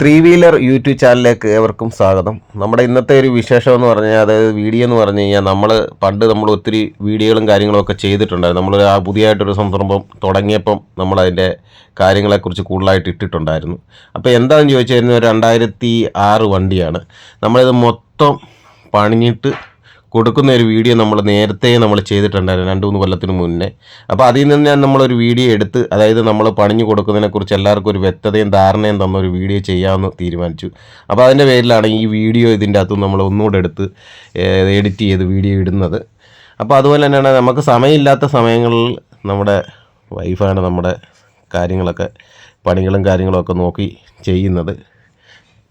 Three wheeler YouTube ചാനലിലേക്ക് ഏവർക്കും സ്വാഗതം. നമ്മുടെ ഇന്നത്തെ ഒരു വിശേഷം എന്ന് പറഞ്ഞാൽ അതായത് വീഡിയോ എന്ന് പറഞ്ഞു കഴിഞ്ഞാൽ നമ്മൾ പണ്ട് നമ്മൾ ഒത്തിരി വീഡിയോകളും കാര്യങ്ങളും ഒക്കെ ചെയ്തിട്ടുണ്ടായിരുന്നു. നമ്മൾ ആ പുതിയതായിട്ടൊരു സംരംഭം തുടങ്ങിയപ്പം നമ്മൾ അതിന്റെ കാര്യങ്ങളെക്കുറിച്ച് കൂടുതലായിട്ട് ഇട്ടിട്ടുണ്ടായിരുന്നു. അപ്പോൾ എന്താണെന്ന് ചോദിച്ചു കഴിഞ്ഞാൽ രണ്ടായിരത്തി ആറ് വണ്ടിയാണ്. നമ്മളിത് മൊത്തം പണിഞ്ഞിട്ട് കൊടുക്കുന്ന ഒരു വീഡിയോ നമ്മൾ നേരത്തെ നമ്മൾ ചെയ്തിട്ടുണ്ടായിരുന്നു രണ്ട് മൂന്ന് കൊല്ലത്തിന് മുന്നേ. അപ്പോൾ അതിൽ നിന്ന് ഞാൻ നമ്മളൊരു വീഡിയോ എടുത്ത് അതായത് നമ്മൾ പണിഞ്ഞു കൊടുക്കുന്നതിനെക്കുറിച്ച് എല്ലാവർക്കും ഒരു വ്യക്തതയും ധാരണയും തന്ന ഒരു വീഡിയോ ചെയ്യാമെന്ന് തീരുമാനിച്ചു. അപ്പോൾ അതിന്റെ പേരിലാണ് ഈ വീഡിയോ ഇതിന്റെ അകത്ത് നമ്മൾ ഒന്നുകൂടെ എടുത്ത് എഡിറ്റ് ചെയ്ത് വീഡിയോ ഇടുന്നത്. അപ്പോൾ അതുപോലെ തന്നെയാണ് നമുക്ക് സമയമില്ലാത്ത സമയങ്ങളിൽ നമ്മുടെ വൈഫാണ് നമ്മുടെ കാര്യങ്ങളൊക്കെ പണികളും കാര്യങ്ങളും ഒക്കെ നോക്കി ചെയ്യുന്നത്.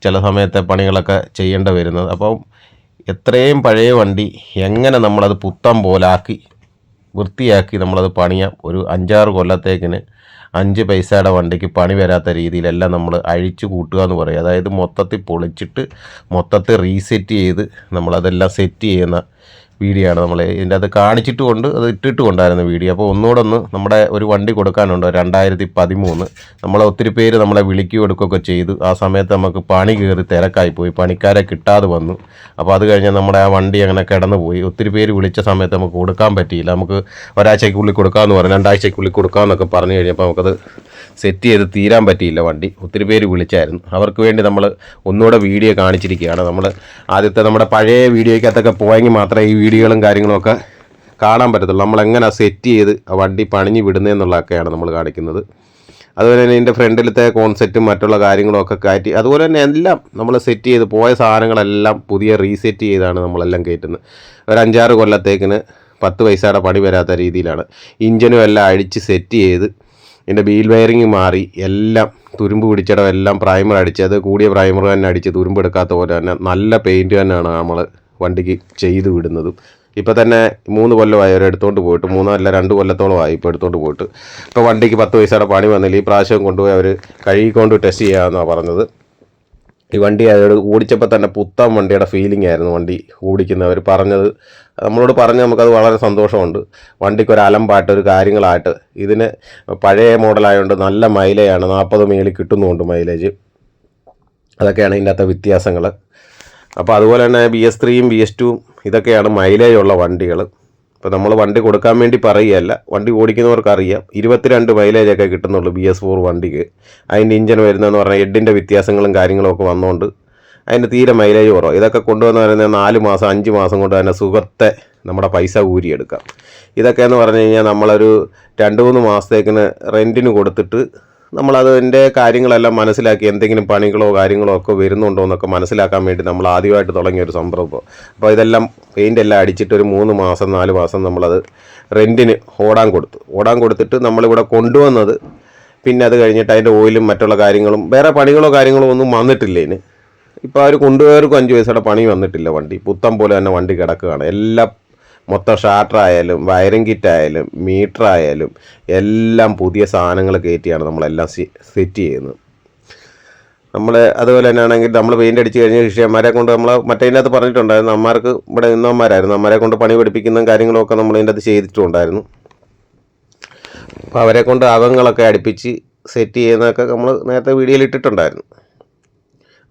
ചില സമയത്തെ പണികളൊക്കെ ചെയ്യേണ്ട വരുന്നത്. അപ്പം എത്രയും പഴയ വണ്ടി എങ്ങനെ നമ്മളത് പുത്തം പോലാക്കി വൃത്തിയാക്കി നമ്മളത് പണിയാം. ഒരു അഞ്ചാറ് കൊല്ലത്തേക്കിന് അഞ്ച് പൈസയുടെ വണ്ടിക്ക് പണി വരാത്ത രീതിയിലെല്ലാം നമ്മൾ അഴിച്ചു കൂട്ടുക എന്ന് പറയും. അതായത് മൊത്തത്തിൽ പൊളിച്ചിട്ട് മൊത്തത്തിൽ റീസെറ്റ് ചെയ്ത് നമ്മളതെല്ലാം സെറ്റ് ചെയ്യുന്ന വീഡിയോ ആണ് നമ്മൾ ഇതിന്റെ അത് കാണിച്ചിട്ട് കൊണ്ട് അത് ഇട്ടിട്ട് കൊണ്ടായിരുന്നു വീഡിയോ. അപ്പോൾ ഒന്നുകൂടെ ഒന്ന് നമ്മുടെ ഒരു വണ്ടി കൊടുക്കാനുണ്ട് രണ്ടായിരത്തി പതിമൂന്ന് നമ്മളെ ഒത്തിരി പേര് നമ്മളെ വിളിക്കുകയും എടുക്കുകയൊക്കെ ചെയ്തു. ആ സമയത്ത് നമുക്ക് പണി കയറി തിരക്കായി പോയി. പണിക്കാരെ കിട്ടാതെ വന്നു. അപ്പോൾ അത് കഴിഞ്ഞാൽ നമ്മുടെ ആ വണ്ടി അങ്ങനെ കിടന്നു പോയി ഒത്തിരി പേര് വിളിച്ച സമയത്ത് നമുക്ക് കൊടുക്കാൻ പറ്റിയില്ല. നമുക്ക് ഒരാഴ്ചയ്ക്കുള്ളിൽ കൊടുക്കാമെന്ന് പറഞ്ഞു രണ്ടാഴ്ചയ്ക്കുള്ളിൽ കൊടുക്കാമെന്നൊക്കെ പറഞ്ഞു കഴിഞ്ഞപ്പോൾ നമുക്കത് സെറ്റ് ചെയ്ത് തീരാൻ പറ്റിയില്ല വണ്ടി. ഒത്തിരി പേര് വിളിച്ചായിരുന്നു. അവർക്ക് വേണ്ടി നമ്മൾ ഒന്നുകൂടെ വീഡിയോ കാണിച്ചിരിക്കുകയാണ്. നമ്മൾ ആദ്യത്തെ നമ്മുടെ പഴയ വീഡിയോയ്ക്കകത്തൊക്കെ പോയെങ്കിൽ മാത്രമേ ഈ വീഡിയോകളും കാര്യങ്ങളൊക്കെ കാണാൻ പറ്റത്തുള്ളൂ. നമ്മൾ എങ്ങനെ സെറ്റ് ചെയ്ത് വണ്ടി പണിഞ്ഞ് വിടുന്നതെന്നുള്ളതൊക്കെയാണ് നമ്മൾ കാണിക്കുന്നത്. അതുപോലെ തന്നെ ഇതിന്റെ ഫ്രണ്ടിലത്തെ കോൺസെപ്റ്റും മറ്റുള്ള കാര്യങ്ങളും ഒക്കെ കയറ്റി അതുപോലെ തന്നെ എല്ലാം നമ്മൾ സെറ്റ് ചെയ്ത് പോയ സാധനങ്ങളെല്ലാം പുതിയ റീസെറ്റ് ചെയ്താണ് നമ്മളെല്ലാം കയറ്റുന്നത്. ഒരു അഞ്ചാറ് കൊല്ലത്തേക്കിന് പത്ത് പൈസയുടെ പണി വരാത്ത രീതിയിലാണ്. ഇഞ്ചിനും എല്ലാം അഴിച്ച് സെറ്റ് ചെയ്ത് ഇതിന്റെ ബീൽ വയറിങ് മാറി എല്ലാം തുരുമ്പ് പിടിച്ചിടം എല്ലാം പ്രൈമർ അടിച്ച് അത് കൂടിയ പ്രൈമർ തന്നെ അടിച്ച് തുരുമ്പ് എടുക്കാത്ത പോലെ തന്നെ നല്ല പെയിന്റ് തന്നെയാണ് നമ്മൾ വണ്ടിക്ക് ചെയ്ത് വിടുന്നതും. ഇപ്പോൾ തന്നെ മൂന്ന് കൊല്ലമായി അവർ എടുത്തുകൊണ്ട് പോയിട്ട് മൂന്നല്ല രണ്ട് കൊല്ലത്തോളമായി ഇപ്പോൾ എടുത്തുകൊണ്ട് പോയിട്ട്. ഇപ്പോൾ വണ്ടിക്ക് പത്ത് പൈസയുടെ പണി വന്നില്ല. ഈ പ്രാവശ്യം കൊണ്ടുപോയി അവർ കഴുകിക്കൊണ്ട് ടെസ്റ്റ് ചെയ്യാമെന്നാണ് പറഞ്ഞത്. ഈ വണ്ടി അയാൾ ഓടിച്ചപ്പോൾ തന്നെ പുത്തൻ വണ്ടിയുടെ ഫീലിംഗ് ആയിരുന്നു വണ്ടി ഓടിക്കുന്നവർ പറഞ്ഞത്. നമ്മളോട് പറഞ്ഞ് നമുക്കത് വളരെ സന്തോഷമുണ്ട്. വണ്ടിക്ക് ഒരു അലമ്പായിട്ട് ഒരു കാര്യങ്ങളായിട്ട്. ഇതിന് പഴയ മോഡലായതുകൊണ്ട് നല്ല മൈലേജാണ്. നാൽപ്പത് മേളിൽ കിട്ടുന്നുണ്ട് മൈലേജ്. അതൊക്കെയാണ് ഇതിന്റെ അകത്തെ വ്യത്യാസങ്ങൾ അപ്പോൾ അതുപോലെ തന്നെ ബി എസ് ത്രീയും ബി എസ് ടുവും ഇതൊക്കെയാണ് മൈലേജുള്ള വണ്ടികൾ ഇപ്പോൾ നമ്മൾ വണ്ടി കൊടുക്കാൻ വേണ്ടി പറയുകയല്ല വണ്ടി ഓടിക്കുന്നവർക്ക് അറിയാം ഇരുപത്തിരണ്ട് മൈലേജ് ഒക്കെ കിട്ടുന്നുള്ളൂ ബി എസ് ഫോർ വണ്ടിക്ക്. അതിന്റെ ഇഞ്ചിൻ വരുന്നതെന്ന് പറഞ്ഞാൽ എഡിന്റെ വ്യത്യാസങ്ങളും കാര്യങ്ങളും ഒക്കെ വന്നുകൊണ്ട് അതിന് തീരെ മൈലേജ് കുറവ്. ഇതൊക്കെ കൊണ്ടുവന്ന് പറയുന്നത് നാല് മാസം അഞ്ച് മാസം കൊണ്ട് തന്നെ സുഖത്തെ നമ്മുടെ പൈസ ഊരിയെടുക്കാം. ഇതൊക്കെ എന്ന് പറഞ്ഞു കഴിഞ്ഞാൽ നമ്മളൊരു രണ്ട് മൂന്ന് മാസത്തേക്കിന് റെന്റിന് കൊടുത്തിട്ട് നമ്മളതിന്റെ കാര്യങ്ങളെല്ലാം മനസ്സിലാക്കി എന്തെങ്കിലും പണികളോ കാര്യങ്ങളോ ഒക്കെ വരുന്നുണ്ടോ എന്നൊക്കെ മനസ്സിലാക്കാൻ വേണ്ടി നമ്മൾ ആദ്യമായിട്ട് തുടങ്ങിയ ഒരു സംരംഭം. അപ്പോൾ ഇതെല്ലാം പെയിന്റ് എല്ലാം അടിച്ചിട്ട് ഒരു മൂന്ന് മാസം നാല് മാസം നമ്മളത് റെന്റിന് ഓടാൻ കൊടുത്തു. ഓടാൻ കൊടുത്തിട്ട് നമ്മളിവിടെ കൊണ്ടുവന്നത് പിന്നെ അത് കഴിഞ്ഞിട്ട് അതിന്റെ ഓയിലും മറ്റുള്ള കാര്യങ്ങളും വേറെ പണികളോ കാര്യങ്ങളോ ഒന്നും വന്നിട്ടില്ല ഇതിന് ഇപ്പോൾ അവർ കൊണ്ടുപോയവർക്കും അഞ്ച് പൈസയുടെ പണി വന്നിട്ടില്ല വണ്ടി. പുത്തം പോലെ തന്നെ വണ്ടി കിടക്കുകയാണ്. എല്ലാം മൊത്തം ഷാട്ടറായാലും വയറിംഗ് കിറ്റ് ആയാലും മീറ്റർ ആയാലും എല്ലാം പുതിയ സാധനങ്ങൾ കയറ്റിയാണ് നമ്മളെല്ലാം സെറ്റ് ചെയ്യുന്നത്. നമ്മൾ അതുപോലെ തന്നെ ആണെങ്കിൽ നമ്മൾ പെയിന്റ് അടിച്ച് കഴിഞ്ഞ ശിഷ്യന്മാരെ കൊണ്ട് നമ്മൾ മറ്റേതിനകത്ത് പറഞ്ഞിട്ടുണ്ടായിരുന്നു അമ്മമാർക്ക് ഇവിടെ നിന്നവന്മാരായിരുന്നു അമ്മമാരെ കൊണ്ട് പണി പഠിപ്പിക്കുന്ന കാര്യങ്ങളൊക്കെ നമ്മൾ ഇതിന്റെ അത് ചെയ്തിട്ടുണ്ടായിരുന്നു. അപ്പോൾ അവരെ കൊണ്ട് അകങ്ങളൊക്കെ അടുപ്പിച്ച് സെറ്റ് ചെയ്യുന്നതൊക്കെ നമ്മൾ നേരത്തെ വീഡിയോയിൽ ഇട്ടിട്ടുണ്ടായിരുന്നു.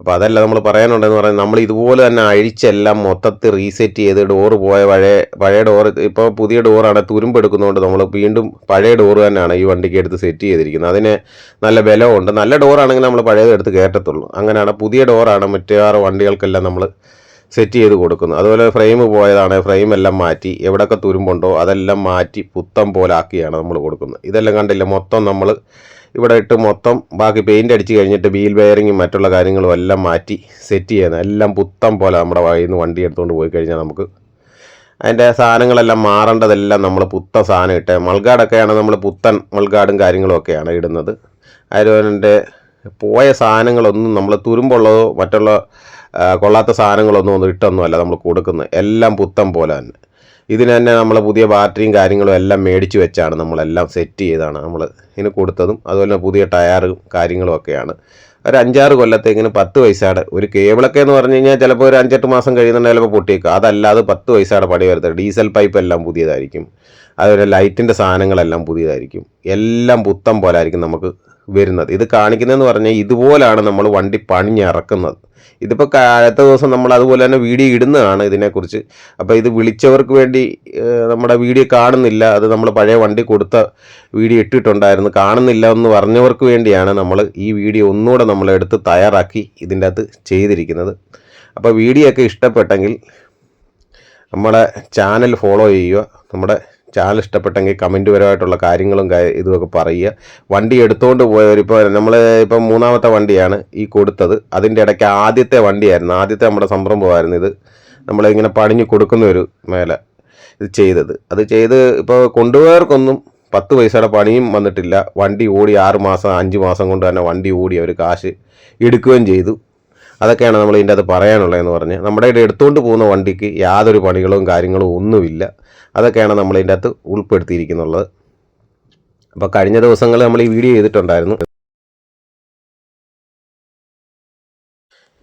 അപ്പോൾ അതല്ല നമ്മൾ പറയാനുണ്ടെന്ന് പറയുന്നത് നമ്മൾ ഇതുപോലെ തന്നെ അഴിച്ചെല്ലാം മൊത്തത്തിൽ റീസെറ്റ് ചെയ്ത് ഡോറ് പോയ പഴയ പഴയ ഡോർ ഇപ്പോൾ പുതിയ ഡോറാണ് തുരുമ്പെടുക്കുന്നതുകൊണ്ട് നമ്മൾ വീണ്ടും പഴയ ഡോറ് തന്നെയാണ് ഈ വണ്ടിക്ക് എടുത്ത് സെറ്റ് ചെയ്തിരിക്കുന്നത്. അതിന് നല്ല ബലമുണ്ട് നല്ല ഡോറാണെങ്കിൽ നമ്മൾ പഴയത് എടുത്ത് കയറ്റത്തുള്ളൂ അങ്ങനെയാണ് പുതിയ ഡോറാണ് മറ്റേറെ വണ്ടികൾക്കെല്ലാം നമ്മൾ സെറ്റ് ചെയ്ത് കൊടുക്കുന്നത്. അതുപോലെ ഫ്രെയിം പോയതാണ്. ഫ്രെയിം എല്ലാം മാറ്റി. എവിടെയൊക്കെ തുരുമ്പുണ്ടോ അതെല്ലാം മാറ്റി പുത്തം പോലാക്കിയാണ് നമ്മൾ കൊടുക്കുന്നത്. ഇതെല്ലാം കണ്ടില്ല? മൊത്തം നമ്മൾ ഇവിടെ ഇട്ട് മൊത്തം ബാക്കി പെയിന്റ് അടിച്ച് കഴിഞ്ഞിട്ട് വീൽ വയറിങ്ങും മറ്റുള്ള കാര്യങ്ങളും എല്ലാം മാറ്റി സെറ്റ് ചെയ്യുന്നത്. എല്ലാം പുത്തം പോലെ നമ്മുടെ വഴിയിൽ നിന്ന് വണ്ടി എടുത്തുകൊണ്ട് പോയി കഴിഞ്ഞാൽ നമുക്ക് അതിന്റെ സാധനങ്ങളെല്ലാം മാറേണ്ടതെല്ലാം നമ്മൾ പുത്തൻ സാധനം ഇട്ട് മൾഗാഡൊക്കെയാണ് നമ്മൾ പുത്തൻ മൾഗാടും കാര്യങ്ങളും ഒക്കെയാണ് ഇടുന്നത്. അതുപോലെ പോയ സാധനങ്ങളൊന്നും നമ്മൾ തുരുമ്പുള്ളതോ മറ്റുള്ള കൊള്ളാത്ത സാധനങ്ങളൊന്നും ഒന്നും ഇട്ടൊന്നുമല്ല നമ്മൾ കൊടുക്കുന്നത്. എല്ലാം പുത്തൻ പോലെ തന്നെ. ഇതിന് തന്നെ നമ്മൾ പുതിയ ബാറ്ററിയും കാര്യങ്ങളും എല്ലാം മേടിച്ച് വെച്ചാണ് നമ്മളെല്ലാം സെറ്റ് ചെയ്താണ് നമ്മൾ ഇതിന് കൊടുത്തതും അതുപോലെ തന്നെ പുതിയ ടയറും കാര്യങ്ങളും ഒക്കെയാണ്. ഒരു അഞ്ചാറ് കൊല്ലത്തേക്കിന് പത്ത് പൈസയുടെ ഒരു കേബിളൊക്കെ എന്ന് പറഞ്ഞു കഴിഞ്ഞാൽ ചിലപ്പോൾ ഒരു അഞ്ചെട്ട് മാസം കഴിയുന്നുണ്ട് ചിലപ്പോൾ പൊട്ടിയേക്കും. അതല്ലാതെ പത്ത് പൈസയുടെ പണി വരുന്നത് ഡീസൽ പൈപ്പ് എല്ലാം പുതിയതായിരിക്കും. അതുപോലെ ലൈറ്റിന്റെ സാധനങ്ങളെല്ലാം പുതിയതായിരിക്കും. എല്ലാം പുത്തം പോലെ ആയിരിക്കും നമുക്ക് വരുന്നത്. ഇത് കാണിക്കുന്നതെന്ന് പറഞ്ഞാൽ ഇതുപോലാണ് നമ്മൾ വണ്ടി പണിഞ്ഞിറക്കുന്നത് ഇതിപ്പോൾ അടുത്ത ദിവസം നമ്മൾ അതുപോലെ തന്നെ വീഡിയോ ഇടുന്നതാണ് ഇതിനെക്കുറിച്ച്. അപ്പോൾ ഇത് വിളിച്ചവർക്ക് വേണ്ടി നമ്മുടെ വീഡിയോ കാണുന്നില്ല. അത് നമ്മൾ പഴയ വണ്ടി കൊടുത്ത വീഡിയോ ഇട്ടിട്ടുണ്ടായിരുന്നു. കാണുന്നില്ല എന്ന് പറഞ്ഞവർക്ക് വേണ്ടിയാണ് നമ്മൾ ഈ വീഡിയോ ഒന്നുകൂടെ നമ്മളെടുത്ത് തയ്യാറാക്കി ഇതിന്റെ അകത്ത് ചെയ്തിരിക്കുന്നത്. അപ്പോൾ വീഡിയോ ഒക്കെ ഇഷ്ടപ്പെട്ടെങ്കിൽ നമ്മുടെ ചാനൽ ഫോളോ ചെയ്യുക. നമ്മുടെ ചാനൽ ഇഷ്ടപ്പെട്ടെങ്കിൽ കമന്റ് പരമായിട്ടുള്ള കാര്യങ്ങളും ഇതുമൊക്കെ പറയുക. വണ്ടി എടുത്തുകൊണ്ട് പോയവർ ഇപ്പോൾ നമ്മൾ ഇപ്പം മൂന്നാമത്തെ വണ്ടിയാണ് ഈ കൊടുത്തത്. അതിന്റെ ഇടയ്ക്ക് ആദ്യത്തെ വണ്ടിയായിരുന്നു. ആദ്യത്തെ നമ്മുടെ സംരംഭമായിരുന്നു ഇത്. നമ്മളിങ്ങനെ പണിഞ്ഞ് കൊടുക്കുന്ന ഒരു മേലെ ഇത് ചെയ്തത്. അത് ചെയ്ത് ഇപ്പോൾ കൊണ്ടുപോയവർക്കൊന്നും പത്ത് പൈസയുടെ പണിയും വന്നിട്ടില്ല. വണ്ടി ഓടി ആറ് മാസം അഞ്ച് മാസം കൊണ്ട് തന്നെ വണ്ടി ഓടി അവർ കാശ് എടുക്കുകയും ചെയ്തു. അതൊക്കെയാണ് നമ്മൾ ഇതിന്റെ അത് പറയാനുള്ളതെന്ന് പറഞ്ഞ്. നമ്മുടെ ഇവിടെ എടുത്തുകൊണ്ട് പോകുന്ന വണ്ടിക്ക് യാതൊരു പണികളും കാര്യങ്ങളും ഒന്നുമില്ല. അതൊക്കെയാണ് നമ്മൾ ഇതിന്റെ അകത്ത് ഉൾപ്പെടുത്തിയിരിക്കുന്നുള്ളത്. അപ്പോൾ കഴിഞ്ഞ ദിവസങ്ങളിൽ നമ്മൾ ഈ വീഡിയോ ചെയ്തിട്ടുണ്ടായിരുന്നു.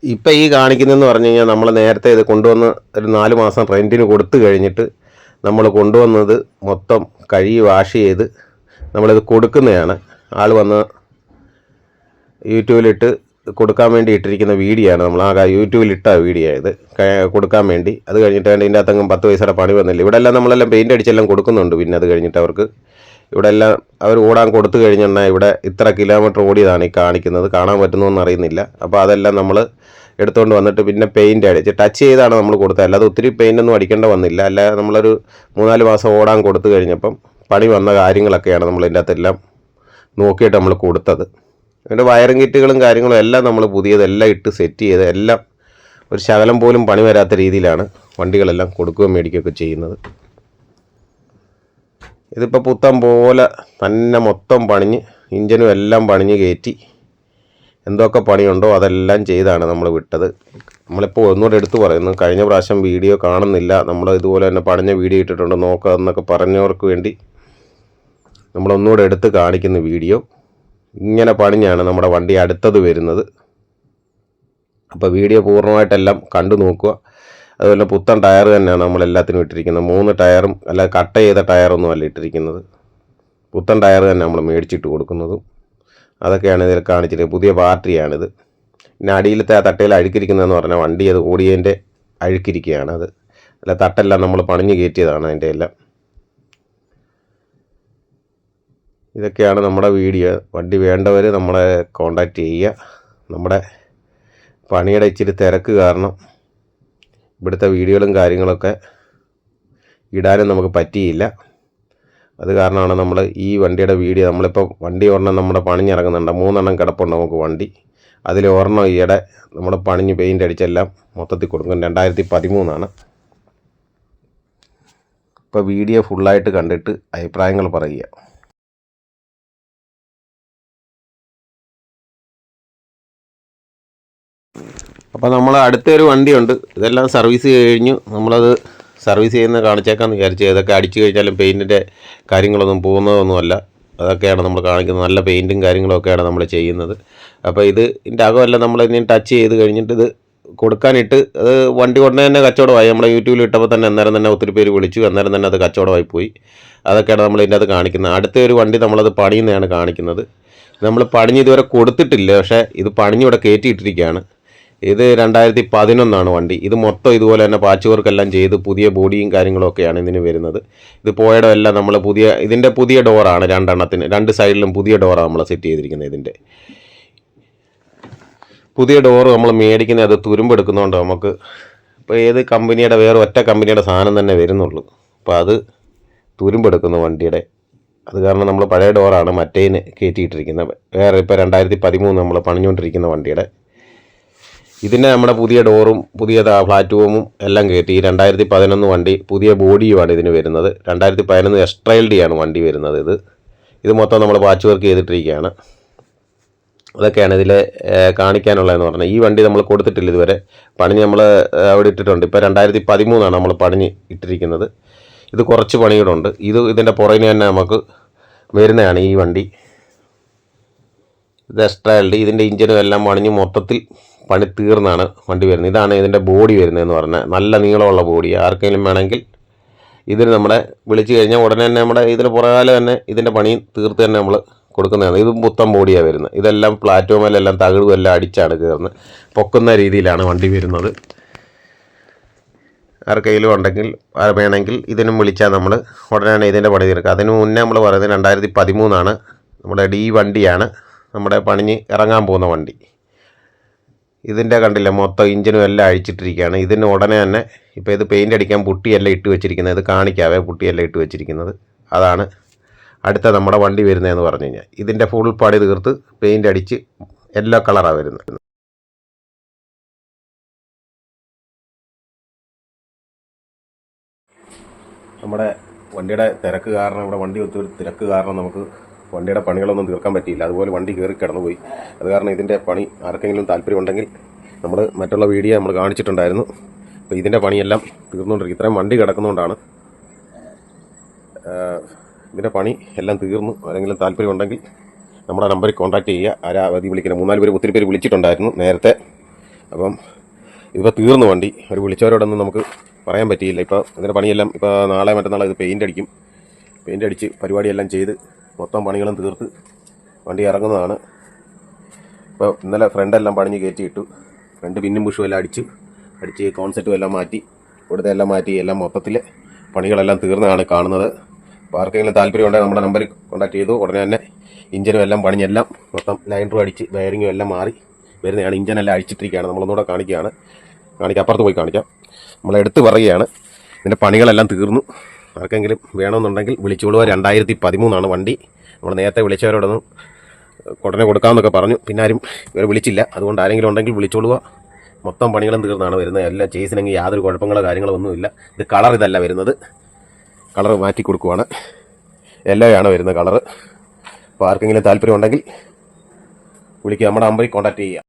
ഇപ്പം ഈ കാണിക്കുന്നതെന്ന് പറഞ്ഞു കഴിഞ്ഞാൽ നമ്മൾ നേരത്തെ ഇത് കൊണ്ടുവന്ന് ഒരു നാല് മാസം റെന്റിന് കൊടുത്തു കഴിഞ്ഞിട്ട് നമ്മൾ കൊണ്ടുവന്നത് മൊത്തം കഴുകി വാഷ് ചെയ്ത് നമ്മളിത് കൊടുക്കുന്നതാണ്. ആൾ വന്ന് യൂട്യൂബിലിട്ട് കൊടുക്കാൻ വേണ്ടി ഇട്ടിരിക്കുന്ന വീഡിയോ ആണ് നമ്മൾ ആ യൂട്യൂബിൽ ഇട്ട വീഡിയോ ഇത്. കൊടുക്കാൻ വേണ്ടി. അത് കഴിഞ്ഞിട്ട് അതിന്റെ അകത്തങ്ങും പത്ത് പൈസയുടെ പണി വന്നില്ല. ഇവിടെ എല്ലാം നമ്മളെല്ലാം പെയിന്റ് അടിച്ചെല്ലാം കൊടുക്കുന്നുണ്ട്. പിന്നെ അത് കഴിഞ്ഞിട്ട് അവർക്ക് ഇവിടെ എല്ലാം അവർ ഓടാൻ കൊടുത്തു കഴിഞ്ഞാൽ ഇവിടെ ഇത്ര കിലോമീറ്റർ ഓടിയതാണ് ഈ കാണിക്കുന്നത്. കാണാൻ പറ്റുന്നതെന്ന് അറിയുന്നില്ല. അപ്പോൾ അതെല്ലാം നമ്മൾ എടുത്തുകൊണ്ട് വന്നിട്ട് പിന്നെ പെയിന്റ് അടിച്ച് ടച്ച് ചെയ്താണ് നമ്മൾ കൊടുത്തത്. അല്ലാതെ ഒത്തിരി പെയിന്റ് ഒന്നും അടിക്കേണ്ട വന്നില്ല. അല്ല നമ്മളൊരു മൂന്നാൽ മാസം ഓടാൻ കൊടുത്തു കഴിഞ്ഞപ്പം പണി വന്ന കാര്യങ്ങളൊക്കെയാണ് നമ്മൾ ഇതിന്റെ അകത്തെല്ലാം നോക്കിയിട്ട് നമ്മൾ കൊടുത്തത്. അതിന്റെ വയറിംഗ് കിറ്റുകളും കാര്യങ്ങളും എല്ലാം നമ്മൾ പുതിയതെല്ലാം ഇട്ട് സെറ്റ് ചെയ്ത് എല്ലാം ഒരു ശകലം പോലും പണി വരാത്ത രീതിയിലാണ് വണ്ടികളെല്ലാം കൊടുക്കുകയും മേടിക്കുകയൊക്കെ ചെയ്യുന്നത്. ഇതിപ്പോൾ പുത്തം പോലെ തന്നെ മൊത്തം പണിഞ്ഞ് ഇഞ്ചനും എല്ലാം പണിഞ്ഞ് കയറ്റി എന്തൊക്കെ പണിയുണ്ടോ അതെല്ലാം ചെയ്താണ് നമ്മൾ വിട്ടത്. നമ്മളിപ്പോൾ ഒന്നുകൂടെ എടുത്തു പറയുന്നു. കഴിഞ്ഞ പ്രാവശ്യം വീഡിയോ കാണുന്നില്ല. നമ്മൾ ഇതുപോലെ തന്നെ പണിഞ്ഞ വീഡിയോ ഇട്ടിട്ടുണ്ട്. നോക്കുക എന്നൊക്കെ പറഞ്ഞവർക്ക് വേണ്ടി നമ്മളൊന്നുകൂടെ എടുത്ത് കാണിക്കുന്ന വീഡിയോ. ഇങ്ങനെ പണിഞ്ഞാണ് നമ്മുടെ വണ്ടി അടുത്തത് വരുന്നത്. അപ്പോൾ വീഡിയോ പൂർണമായിട്ടെല്ലാം കണ്ടു നോക്കുക. അതുപോലെ പുത്തൻ ടയർ തന്നെയാണ് നമ്മൾ എല്ലാത്തിനും ഇട്ടിരിക്കുന്നത്. മൂന്ന് ടയറും അല്ല കട്ട് ചെയ്ത ടയറൊന്നും അല്ല ഇട്ടിരിക്കുന്നത്. പുത്തൻ ടയർ തന്നെ നമ്മൾ മേടിച്ചിട്ട് കൊടുക്കുന്നതും. അതൊക്കെയാണ് ഇതിൽ കാണിച്ചിരിക്കുന്നത്. പുതിയ ബാറ്ററിയാണിത്. പിന്നെ അടിയിലത്തെ ആ തട്ടയിൽ അഴുക്കിരിക്കുന്നതെന്ന് പറഞ്ഞാൽ വണ്ടി അത് ഓടിയതിന്റെ അഴുക്കിരിക്കുകയാണ് അത്. അല്ല തട്ടെല്ലാം നമ്മൾ പണിഞ്ഞ് കയറ്റിയതാണ് അതിന്റെ എല്ലാം. ഇതൊക്കെയാണ് നമ്മുടെ വീഡിയോ. വണ്ടി വേണ്ടവർ നമ്മളെ കോണ്ടാക്റ്റ് ചെയ്യുക. നമ്മുടെ പണിയുടെ ഇച്ചിരി തിരക്ക് കാരണം ഇവിടുത്തെ വീഡിയോകളും കാര്യങ്ങളൊക്കെ ഇടാനും നമുക്ക് പറ്റിയില്ല. അത് കാരണമാണ് നമ്മൾ ഈ വണ്ടിയുടെ വീഡിയോ. നമ്മളിപ്പോൾ വണ്ടി ഒരെണ്ണം നമ്മുടെ പണിഞ്ഞിറങ്ങുന്നുണ്ട്. മൂന്നെണ്ണം കിടപ്പുണ്ട് നമുക്ക് വണ്ടി. അതിൽ ഒരെണ്ണം ഈയിടെ നമ്മൾ പണിഞ്ഞ് പെയിന്റ് അടിച്ചെല്ലാം മൊത്തത്തിൽ കൊടുക്കും. രണ്ടായിരത്തി പതിമൂന്നാണ് ഇപ്പോൾ വീഡിയോ ഫുള്ളായിട്ട് കണ്ടിട്ട് അഭിപ്രായങ്ങൾ പറയുക. അപ്പോൾ നമ്മൾ അടുത്തൊരു വണ്ടിയുണ്ട്. ഇതെല്ലാം സർവീസ് കഴിഞ്ഞു. നമ്മളത് സർവീസ് ചെയ്യുന്ന കാണിച്ചേക്കാന്ന് വിചാരിച്ചു ഇതൊക്കെ അടിച്ചു കഴിഞ്ഞാലും പെയിന്റിന്റെ കാര്യങ്ങളൊന്നും പോകുന്നതൊന്നുമല്ല. അതൊക്കെയാണ് നമ്മൾ കാണിക്കുന്നത്. നല്ല പെയിന്റും കാര്യങ്ങളൊക്കെയാണ് നമ്മൾ ചെയ്യുന്നത്. അപ്പോൾ ഇത് ഇതിന്റെ അകമല്ല നമ്മൾ ഇനി ടച്ച് ചെയ്ത് കഴിഞ്ഞിട്ട് ഇത് കൊടുക്കാനിട്ട് അത് വണ്ടി കൊണ്ടു തന്നെ കച്ചവടമായി. നമ്മളെ യൂട്യൂബിൽ ഇട്ടപ്പോൾ തന്നെ അന്നേരം തന്നെ ഒത്തിരി പേര് വിളിച്ചു. അന്നേരം തന്നെ അത് കച്ചവടമായി പോയി. അതൊക്കെയാണ് നമ്മൾ ഇതിന്റെ അത് കാണിക്കുന്നത്. അടുത്ത ഒരു വണ്ടി നമ്മളത് പണിയുന്നതാണ് കാണിക്കുന്നത്. നമ്മൾ പണിഞ്ഞ് ഇതുവരെ കൊടുത്തിട്ടില്ല. പക്ഷേ ഇത് പണിഞ്ഞിവിടെ കയറ്റിയിട്ടിരിക്കുകയാണ്. ഇത് രണ്ടായിരത്തി പതിനൊന്നാണ് വണ്ടി. ഇത് മൊത്തം ഇതുപോലെ തന്നെ പാച്ച് വർക്കെല്ലാം ചെയ്ത് പുതിയ ബോഡിയും കാര്യങ്ങളൊക്കെയാണ് ഇതിന് വരുന്നത്. ഇത് പോയടമെല്ലാം നമ്മൾ പുതിയ ഇതിന്റെ പുതിയ ഡോറാണ് രണ്ടെണ്ണത്തിന്. രണ്ട് സൈഡിലും പുതിയ ഡോറാണ് നമ്മൾ സെറ്റ് ചെയ്തിരിക്കുന്നത് ഇതിന്റെ പുതിയ ഡോറ് നമ്മൾ മേടിക്കുന്നത് അത് തുരുമ്പെടുക്കുന്നതുകൊണ്ട് നമുക്ക് ഇപ്പോൾ ഏത് കമ്പനിയുടെ വേറെ ഒറ്റ കമ്പനിയുടെ സാധനം തന്നെ വരുന്നുള്ളൂ. അപ്പോൾ അത് തുരുമ്പെടുക്കുന്നു വണ്ടിയുടെ. അത് കാരണം നമ്മൾ പഴയ ഡോറാണ് മറ്റേന് കയറ്റിയിട്ടിരിക്കുന്നത് വേറെ ഇപ്പോൾ രണ്ടായിരത്തി പതിമൂന്ന് നമ്മൾ പണിഞ്ഞുകൊണ്ടിരിക്കുന്ന വണ്ടിയുടെ. ഇതിന്റെ നമ്മുടെ പുതിയ ഡോറും പുതിയ പ്ലാറ്റ്ഫോമും എല്ലാം കയറ്റി രണ്ടായിരത്തി പതിനൊന്ന് വണ്ടി പുതിയ ബോഡിയുമാണ് ഇതിന് വരുന്നത്. രണ്ടായിരത്തി പതിനൊന്ന് എക്സ്ട്രൈൽ ഡി ആണ് വണ്ടി വരുന്നത് ഇത്. ഇത് മൊത്തം നമ്മൾ പാച്ച് വർക്ക് ചെയ്തിട്ടിരിക്കുകയാണ്. അതൊക്കെയാണ് ഇതിൽ കാണിക്കാനുള്ളതെന്ന് പറഞ്ഞാൽ ഈ വണ്ടി നമ്മൾ കൊടുത്തിട്ടില്ല ഇതുവരെ. പണി നമ്മൾ അവിടെ ഇട്ടിട്ടുണ്ട്. ഇപ്പോൾ രണ്ടായിരത്തി പതിമൂന്നാണ് നമ്മൾ പണിഞ്ഞ് ഇട്ടിരിക്കുന്നത്. ഇത് കുറച്ച് പണികളുണ്ട്. ഇത് ഇതിന്റെ പുറകിന് തന്നെ നമുക്ക് വരുന്നതാണ് ഈ വണ്ടി. ഇത് എക്സ്ട്രാ എൽ ഇതിന്റെ ഇഞ്ചിനും എല്ലാം പണിഞ്ഞ് മൊത്തത്തിൽ പണി തീർന്നാണ് വണ്ടി വരുന്നത്. ഇതാണ് ഇതിന്റെ ബോഡി വരുന്നതെന്ന് പറഞ്ഞാൽ നല്ല നീളമുള്ള ബോഡി ആർക്കെങ്കിലും വേണമെങ്കിൽ ഇതിന് നമ്മുടെ വിളിച്ചു കഴിഞ്ഞാൽ ഉടനെ തന്നെ നമ്മുടെ ഇതിന് പുറകാലെ തന്നെ ഇതിന്റെ പണി തീർത്ത് തന്നെ നമ്മൾ കൊടുക്കുന്നതാണ്. ഇത് പുത്തം ബോഡിയാണ് വരുന്നത്. ഇതെല്ലാം പ്ലാറ്റ്ഫോമിലെല്ലാം തകിടും എല്ലാം അടിച്ചാണ് കയറുന്നത്. പൊക്കുന്ന രീതിയിലാണ് വണ്ടി വരുന്നത്. ആർക്കെങ്കിലും ഉണ്ടെങ്കിൽ വേണമെങ്കിൽ ഇതിനും വിളിച്ചാൽ നമ്മൾ ഉടനെ ഇതിന്റെ പണി തീർക്കുക അതിന് മുന്നേ നമ്മൾ പറയുന്നത് രണ്ടായിരത്തി പതിമൂന്നാണ് നമ്മുടെ ഡി വണ്ടിയാണ് നമ്മുടെ പണിഞ്ഞ് ഇറങ്ങാൻ പോകുന്ന വണ്ടി. ഇതിന്റെ കണ്ടില്ല മൊത്തം ഇഞ്ചിനും എല്ലാം അഴിച്ചിട്ടിരിക്കുകയാണ്. ഇതിന് ഉടനെ തന്നെ ഇപ്പോൾ ഇത് പെയിന്റ് അടിക്കാൻ പുട്ടിയെല്ലാം ഇട്ട് വെച്ചിരിക്കുന്നത് ഇത് കാണിക്കാവേ പുട്ടിയെല്ലാം ഇട്ട് വെച്ചിരിക്കുന്നത്. അതാണ് അടുത്ത നമ്മുടെ വണ്ടി വരുന്നതെന്ന് പറഞ്ഞു കഴിഞ്ഞാൽ. ഇതിന്റെ ഫുൾ പണി തീർത്ത് പെയിന്റ് അടിച്ച് യെല്ലോ കളറാണ് വരുന്നത്. നമ്മുടെ വണ്ടിയുടെ തിരക്ക് കാരണം ഇവിടെ വണ്ടി ഒത്തിരി തിരക്ക് കാരണം നമുക്ക് വണ്ടിയുടെ പണികളൊന്നും തീർക്കാൻ പറ്റിയില്ല. അതുപോലെ വണ്ടി കയറി കിടന്നുപോയി. അത് കാരണം ഇതിന്റെ പണി ആർക്കെങ്കിലും താല്പര്യമുണ്ടെങ്കിൽ നമ്മൾ മറ്റുള്ള വീഡിയോ നമ്മൾ കാണിച്ചിട്ടുണ്ടായിരുന്നു. അപ്പോൾ ഇതിന്റെ പണിയെല്ലാം തീർന്നുകൊണ്ടിരിക്കും ഇത്രയും വണ്ടി കിടക്കുന്നതുകൊണ്ടാണ് ഇതിന്റെ പണി എല്ലാം തീർന്നു. ആരെങ്കിലും താല്പര്യമുണ്ടെങ്കിൽ നമ്മുടെ നമ്പറിൽ കോൺടാക്ട് ചെയ്യുക. ആരാ അവധി വിളിക്കുന്നത്? മൂന്നാൽ പേര് ഒത്തിരി പേര് വിളിച്ചിട്ടുണ്ടായിരുന്നു നേരത്തെ. അപ്പം ഇതിപ്പോൾ തീർന്നു വണ്ടി. അവർ വിളിച്ചവരോടൊന്നും നമുക്ക് പറയാൻ പറ്റിയില്ല. ഇപ്പോൾ ഇതിന്റെ പണിയെല്ലാം ഇപ്പോൾ നാളെ മറ്റന്നാളെ ഇത് പെയിന്റ് അടിക്കും. പെയിന്റ് അടിച്ച് പരിപാടിയെല്ലാം ചെയ്ത് മൊത്തം പണികളും തീർത്ത് വണ്ടി ഇറങ്ങുന്നതാണ്. ഇപ്പോൾ ഇന്നലെ ഫ്രണ്ടെല്ലാം പണിഞ്ഞ് കയറ്റിയിട്ടു. ഫ്രണ്ട് പിന്നും പുഷും എല്ലാം അടിച്ചു. അടിച്ച് കോൺസെപ്റ്റും എല്ലാം മാറ്റി. ഇവിടുത്തെ എല്ലാം മാറ്റി എല്ലാം മൊത്തത്തിൽ പണികളെല്ലാം തീർന്നതാണ് കാണുന്നത്. അപ്പോൾ ആർക്കെങ്കിലും താല്പര്യമുണ്ടെങ്കിൽ നമ്മുടെ നമ്പറിൽ കോൺടാക്ട് ചെയ്തു. ഉടനെ തന്നെ ഇഞ്ചിനും എല്ലാം പണിഞ്ഞെല്ലാം മൊത്തം ലൈൻഡറും അടിച്ച് വയറിങ്ങും എല്ലാം മാറി വരുന്നതാണ്. ഇഞ്ചിനെല്ലാം അഴിച്ചിട്ടിരിക്കുകയാണ്. നമ്മളൊന്നുകൂടെ കാണിക്കുകയാണ്. കാണിക്കാം. അപ്പുറത്ത് പോയി കാണിക്കാം. നമ്മളെടുത്ത് പറയുകയാണ്. ഇതിന്റെ പണികളെല്ലാം തീർന്നു. ആർക്കെങ്കിലും വേണമെന്നുണ്ടെങ്കിൽ വിളിച്ചോളുക രണ്ടായിരത്തി പതിമൂന്നാണ് വണ്ടി. നമ്മൾ നേരത്തെ വിളിച്ചവരോടൊന്നും ഉടനെ കൊടുക്കാമെന്നൊക്കെ പറഞ്ഞു. പിന്നെ ആരും ഇവരെ വിളിച്ചില്ല. അതുകൊണ്ട് ആരെങ്കിലും ഉണ്ടെങ്കിൽ വിളിച്ചോളുക. മൊത്തം പണികളും തീർന്നാണ് വരുന്നത്. എല്ലാ ചേസിനെങ്കിൽ യാതൊരു കുഴപ്പങ്ങളോ കാര്യങ്ങളോ ഒന്നുമില്ല. ഇത് കളർ ഇതല്ല വരുന്നത്. കളർ മാറ്റി കൊടുക്കുവാണ്. യെല്ലോയാണ് വരുന്നത് കളർ അപ്പോൾ ആർക്കെങ്കിലും താല്പര്യം ഉണ്ടെങ്കിൽ വിളിക്കുക. നമ്മുടെ നമ്പറിൽ കോൺടാക്ട് ചെയ്യുക.